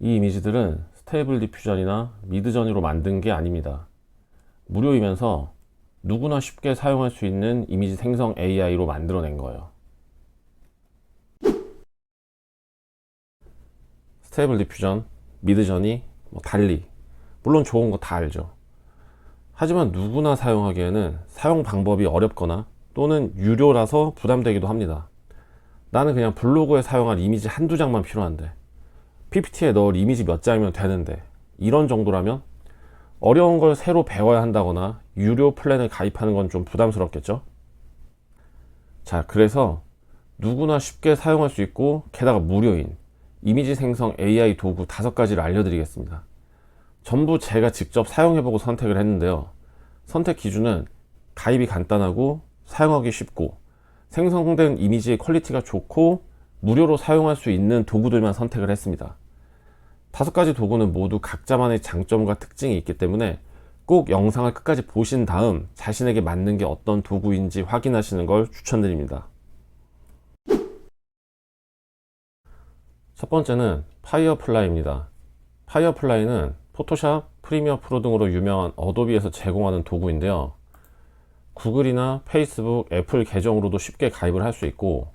이 이미지들은 스테이블 디퓨전이나 미드전으로 만든 게 아닙니다. 무료이면서 누구나 쉽게 사용할 수 있는 이미지 생성 AI로 만들어낸 거예요. 스테이블 디퓨전, 미드전이 뭐 달리 물론 좋은 거 다 알죠. 하지만 누구나 사용하기에는 사용 방법이 어렵거나 또는 유료라서 부담되기도 합니다. 나는 그냥 블로그에 사용할 이미지 한두 장만 필요한데 PPT에 넣을 이미지 몇 장이면 되는데 이런 정도라면 어려운 걸 새로 배워야 한다거나 유료 플랜을 가입하는 건 좀 부담스럽겠죠? 자, 그래서 누구나 쉽게 사용할 수 있고 게다가 무료인 이미지 생성 AI 도구 다섯 가지를 알려드리겠습니다. 전부 제가 직접 사용해보고 선택을 했는데요. 선택 기준은 가입이 간단하고 사용하기 쉽고 생성된 이미지의 퀄리티가 좋고 무료로 사용할 수 있는 도구들만 선택을 했습니다. 다섯 가지 도구는 모두 각자만의 장점과 특징이 있기 때문에 꼭 영상을 끝까지 보신 다음 자신에게 맞는 게 어떤 도구인지 확인하시는 걸 추천드립니다. 첫 번째는 파이어플라이입니다. 파이어플라이는 포토샵, 프리미어 프로 등으로 유명한 어도비에서 제공하는 도구인데요. 구글이나 페이스북, 애플 계정으로도 쉽게 가입을 할 수 있고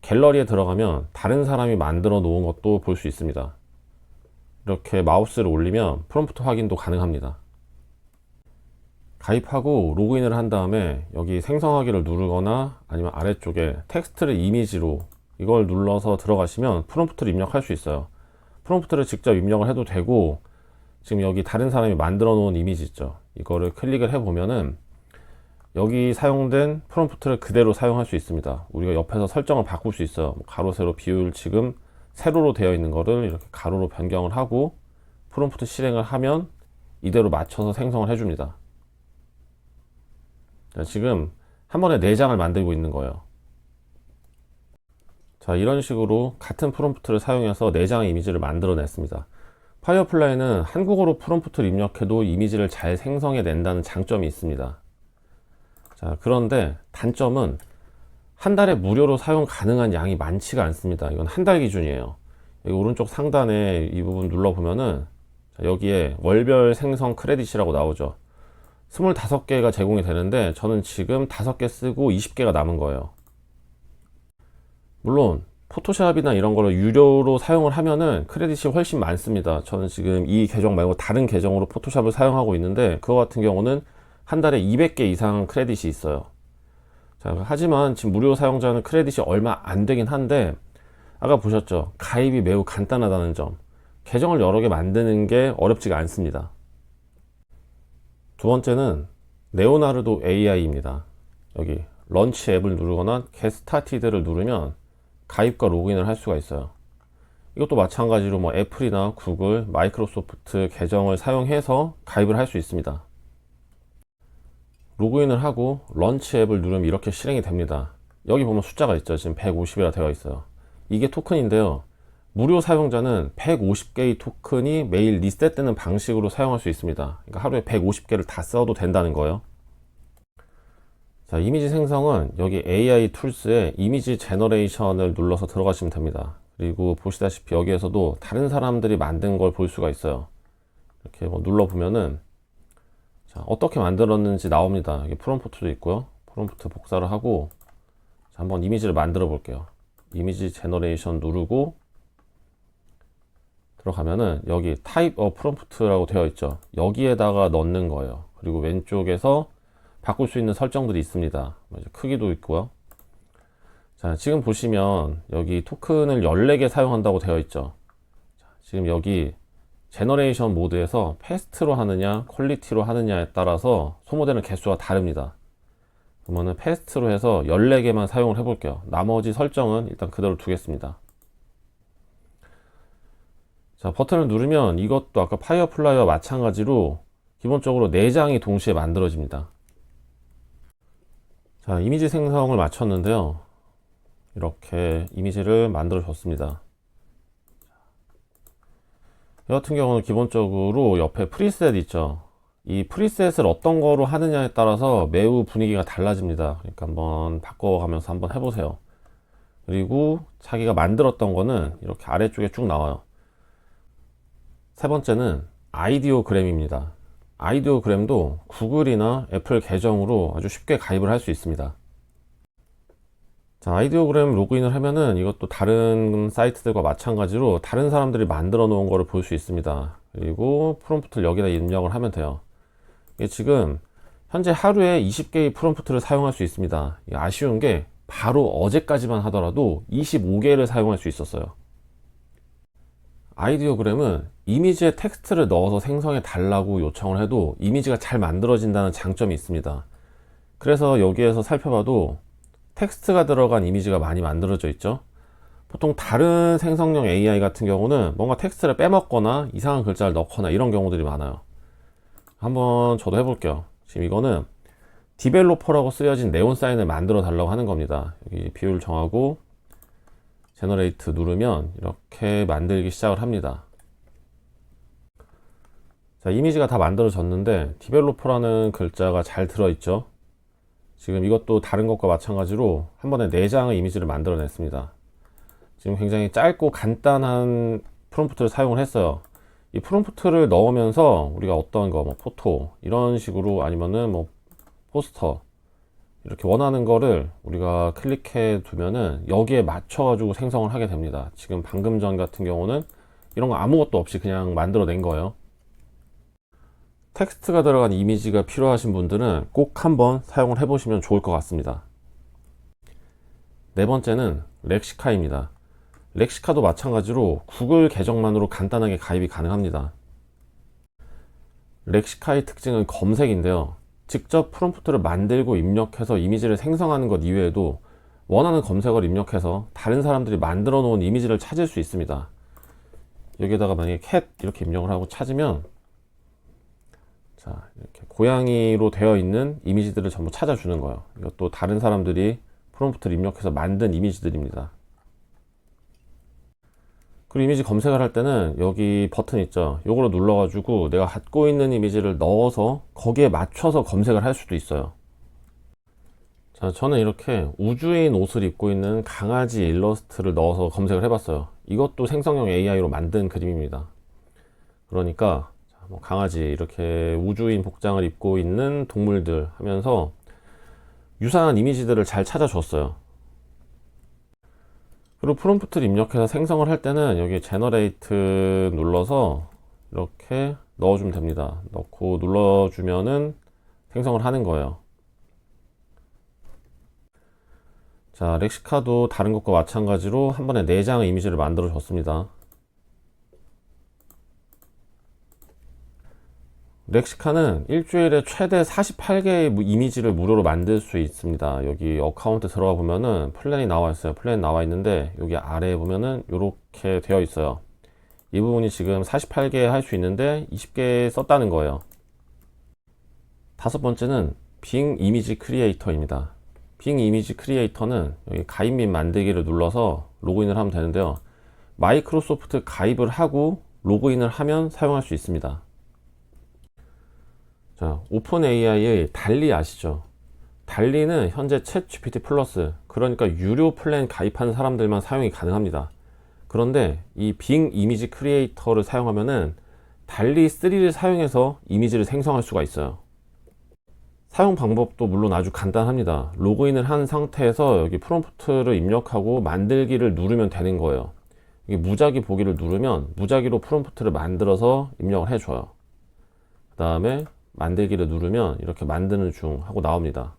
갤러리에 들어가면 다른 사람이 만들어 놓은 것도 볼 수 있습니다. 이렇게 마우스를 올리면 프롬프트 확인도 가능합니다. 가입하고 로그인을 한 다음에 여기 생성하기를 누르거나 아니면 아래쪽에 텍스트를 이미지로 이걸 눌러서 들어가시면 프롬프트를 입력할 수 있어요. 프롬프트를 직접 입력을 해도 되고 지금 여기 다른 사람이 만들어 놓은 이미지 있죠. 이거를 클릭을 해 보면은 여기 사용된 프롬프트를 그대로 사용할 수 있습니다. 우리가 옆에서 설정을 바꿀 수 있어요. 뭐 가로, 세로, 비율 지금 세로로 되어 있는 거를 이렇게 가로로 변경을 하고 프롬프트 실행을 하면 이대로 맞춰서 생성을 해줍니다. 자, 지금 한 번에 4장을 만들고 있는 거예요. 자, 이런 식으로 같은 프롬프트를 사용해서 4장의 이미지를 만들어냈습니다. 파이어플라이는 한국어로 프롬프트를 입력해도 이미지를 잘 생성해 낸다는 장점이 있습니다. 자, 그런데 단점은 한 달에 무료로 사용 가능한 양이 많지가 않습니다. 이건 한 달 기준이에요. 여기 오른쪽 상단에 이 부분 눌러보면은 여기에 월별 생성 크레딧이라고 나오죠. 25개가 제공이 되는데 저는 지금 5개 쓰고 20개가 남은 거예요. 물론 포토샵이나 이런 거를 유료로 사용을 하면은 크레딧이 훨씬 많습니다. 저는 지금 이 계정 말고 다른 계정으로 포토샵을 사용하고 있는데 그거 같은 경우는 한 달에 200개 이상 크레딧이 있어요. 자, 하지만 지금 무료 사용자는 크레딧이 얼마 안 되긴 한데 아까 보셨죠? 가입이 매우 간단하다는 점. 계정을 여러 개 만드는 게 어렵지가 않습니다. 두 번째는 네오나르도 AI입니다. 여기 런치 앱을 누르거나 게스타티드를 누르면 가입과 로그인을 할 수가 있어요. 이것도 마찬가지로 뭐 애플이나 구글, 마이크로소프트 계정을 사용해서 가입을 할 수 있습니다. 로그인을 하고 런치 앱을 누르면 이렇게 실행이 됩니다. 여기 보면 숫자가 있죠. 지금 150이라 되어 있어요. 이게 토큰인데요. 무료 사용자는 150개의 토큰이 매일 리셋되는 방식으로 사용할 수 있습니다. 그러니까 하루에 150개를 다 써도 된다는 거예요. 자, 이미지 생성은 여기 AI 툴스에 이미지 제너레이션을 눌러서 들어가시면 됩니다. 그리고 보시다시피 여기에서도 다른 사람들이 만든 걸 볼 수가 있어요. 이렇게 뭐 눌러보면은 자, 어떻게 만들었는지 나옵니다. 여기 프롬프트도 있고요. 프롬프트 복사를 하고 자, 한번 이미지를 만들어 볼게요. 이미지 제너레이션 누르고 들어가면은 여기 타입 어 프롬프트라고 되어 있죠. 여기에다가 넣는 거예요. 그리고 왼쪽에서 바꿀 수 있는 설정들이 있습니다. 크기도 있고요. 자, 지금 보시면 여기 토큰을 14개 사용한다고 되어 있죠. 자, 지금 여기 제너레이션 모드에서 패스트로 하느냐, 퀄리티로 하느냐에 따라서 소모되는 개수가 다릅니다. 그러면은 패스트로 해서 14개만 사용을 해 볼게요. 나머지 설정은 일단 그대로 두겠습니다. 자, 버튼을 누르면 이것도 아까 파이어플라이와 마찬가지로 기본적으로 4장이 동시에 만들어집니다. 자, 이미지 생성을 마쳤는데요. 이렇게 이미지를 만들어 줬습니다. 이 같은 경우는 기본적으로 옆에 프리셋 있죠. 이 프리셋을 어떤 거로 하느냐에 따라서 매우 분위기가 달라집니다. 그러니까 한번 바꿔가면서 한번 해보세요. 그리고 자기가 만들었던 거는 이렇게 아래쪽에 쭉 나와요. 세 번째는 아이디오그램입니다. 아이디오그램도 구글이나 애플 계정으로 아주 쉽게 가입을 할 수 있습니다. 자, 아이디오그램 로그인을 하면은 이것도 다른 사이트들과 마찬가지로 다른 사람들이 만들어 놓은 거를 볼 수 있습니다. 그리고 프롬프트를 여기다 입력을 하면 돼요. 이게 지금 현재 하루에 20개의 프롬프트를 사용할 수 있습니다. 아쉬운 게 바로 어제까지만 하더라도 25개를 사용할 수 있었어요. 아이디오그램은 이미지에 텍스트를 넣어서 생성해 달라고 요청을 해도 이미지가 잘 만들어진다는 장점이 있습니다. 그래서 여기에서 살펴봐도 텍스트가 들어간 이미지가 많이 만들어져 있죠. 보통 다른 생성형 AI 같은 경우는 뭔가 텍스트를 빼먹거나 이상한 글자를 넣거나 이런 경우들이 많아요. 한번 저도 해볼게요. 지금 이거는 디벨로퍼라고 쓰여진 네온 사인을 만들어 달라고 하는 겁니다. 여기 비율 정하고 제너레이트 누르면 이렇게 만들기 시작을 합니다. 자, 이미지가 다 만들어졌는데 디벨로퍼라는 글자가 잘 들어있죠. 지금 이것도 다른 것과 마찬가지로 한 번에 4장의 이미지를 만들어냈습니다. 지금 굉장히 짧고 간단한 프롬프트를 사용을 했어요. 이 프롬프트를 넣으면서 우리가 어떤 거, 뭐 포토 이런 식으로 아니면은 뭐 포스터 이렇게 원하는 거를 우리가 클릭해 두면은 여기에 맞춰 가지고 생성을 하게 됩니다. 지금 방금 전 같은 경우는 이런 거 아무것도 없이 그냥 만들어 낸 거예요. 텍스트가 들어간 이미지가 필요하신 분들은 꼭 한번 사용을 해보시면 좋을 것 같습니다. 네 번째는 렉시카입니다. 렉시카도 마찬가지로 구글 계정만으로 간단하게 가입이 가능합니다. 렉시카의 특징은 검색인데요. 직접 프롬프트를 만들고 입력해서 이미지를 생성하는 것 이외에도 원하는 검색어를 입력해서 다른 사람들이 만들어 놓은 이미지를 찾을 수 있습니다. 여기에다가 만약에 캣 이렇게 입력을 하고 찾으면 자, 이렇게 고양이로 되어 있는 이미지들을 전부 찾아주는 거예요. 이것도 다른 사람들이 프롬프트를 입력해서 만든 이미지들입니다. 그리고 이미지 검색을 할 때는 여기 버튼 있죠. 요거를 눌러가지고 내가 갖고 있는 이미지를 넣어서 거기에 맞춰서 검색을 할 수도 있어요. 자, 저는 이렇게 우주인 옷을 입고 있는 강아지 일러스트를 넣어서 검색을 해봤어요. 이것도 생성형 AI로 만든 그림입니다. 그러니까 뭐 강아지 이렇게 우주인 복장을 입고 있는 동물들 하면서 유사한 이미지들을 잘 찾아줬어요. 그리고 프롬프트를 입력해서 생성을 할 때는 여기 제너레이트 눌러서 이렇게 넣어주면 됩니다. 넣고 눌러주면은 생성을 하는 거예요. 자, 렉시카도 다른 것과 마찬가지로 한 번에 4장의 이미지를 만들어 줬습니다. 렉시카는 일주일에 최대 48개의 이미지를 무료로 만들 수 있습니다. 여기 어카운트 들어가 보면은 플랜이 나와 있어요. 플랜 나와 있는데 여기 아래에 보면은 이렇게 되어 있어요. 이 부분이 지금 48개 할 수 있는데 20개 썼다는 거예요. 다섯 번째는 빙 이미지 크리에이터입니다. 빙 이미지 크리에이터는 여기 가입 및 만들기를 눌러서 로그인을 하면 되는데요. 마이크로소프트 가입을 하고 로그인을 하면 사용할 수 있습니다. 자, 오픈 AI의 달리 아시죠? 달리는 현재 챗 GPT 플러스, 그러니까 유료 플랜 가입한 사람들만 사용이 가능합니다. 그런데 이 빙 이미지 크리에이터를 사용하면은 달리 3를 사용해서 이미지를 생성할 수가 있어요. 사용 방법도 물론 아주 간단합니다. 로그인을 한 상태에서 여기 프롬프트를 입력하고 만들기를 누르면 되는 거예요. 이게 무작위 보기를 누르면 무작위로 프롬프트를 만들어서 입력을 해줘요. 그 다음에 만들기를 누르면 이렇게 만드는 중 하고 나옵니다.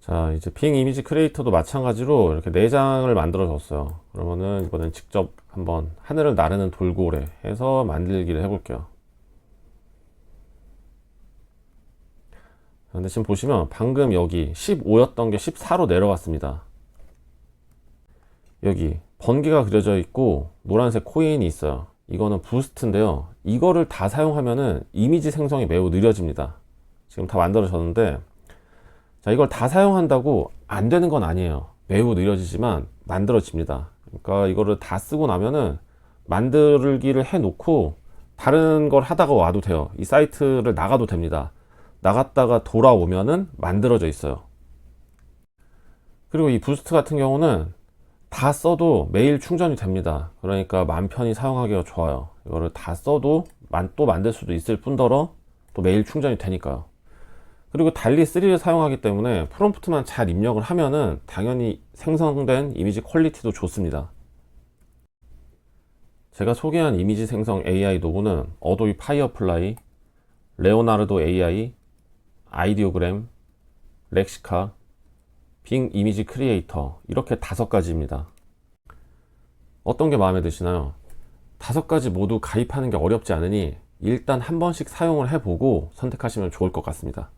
자, 이제 빙 이미지 크리에이터도 마찬가지로 이렇게 4장을 만들어 줬어요. 그러면은 이번엔 직접 한번 하늘을 나르는 돌고래 해서 만들기를 해볼게요. 근데 지금 보시면 방금 여기 15였던 게 14로 내려갔습니다. 여기 번개가 그려져 있고 노란색 코인이 있어요. 이거는 부스트인데요. 이거를 다 사용하면은 이미지 생성이 매우 느려집니다. 지금 다 만들어졌는데, 자, 이걸 다 사용한다고 안 되는 건 아니에요. 매우 느려지지만 만들어집니다. 그러니까 이거를 다 쓰고 나면은 만들기를 해 놓고 다른 걸 하다가 와도 돼요. 이 사이트를 나가도 됩니다. 나갔다가 돌아오면은 만들어져 있어요. 그리고 이 부스트 같은 경우는 다 써도 매일 충전이 됩니다. 그러니까 맘 편히 사용하기가 좋아요. 이거를 다 써도 만, 또 만들 수도 있을 뿐더러 또 매일 충전이 되니까요. 그리고 달리 3를 사용하기 때문에 프롬프트만 잘 입력을 하면은 당연히 생성된 이미지 퀄리티도 좋습니다. 제가 소개한 이미지 생성 AI 도구는 어도비 파이어플라이, 레오나르도 AI, 아이디오그램, 렉시카, 빙 이미지 크리에이터 이렇게 다섯 가지입니다. 어떤 게 마음에 드시나요? 다섯 가지 모두 가입하는 게 어렵지 않으니 일단 한 번씩 사용을 해보고 선택하시면 좋을 것 같습니다.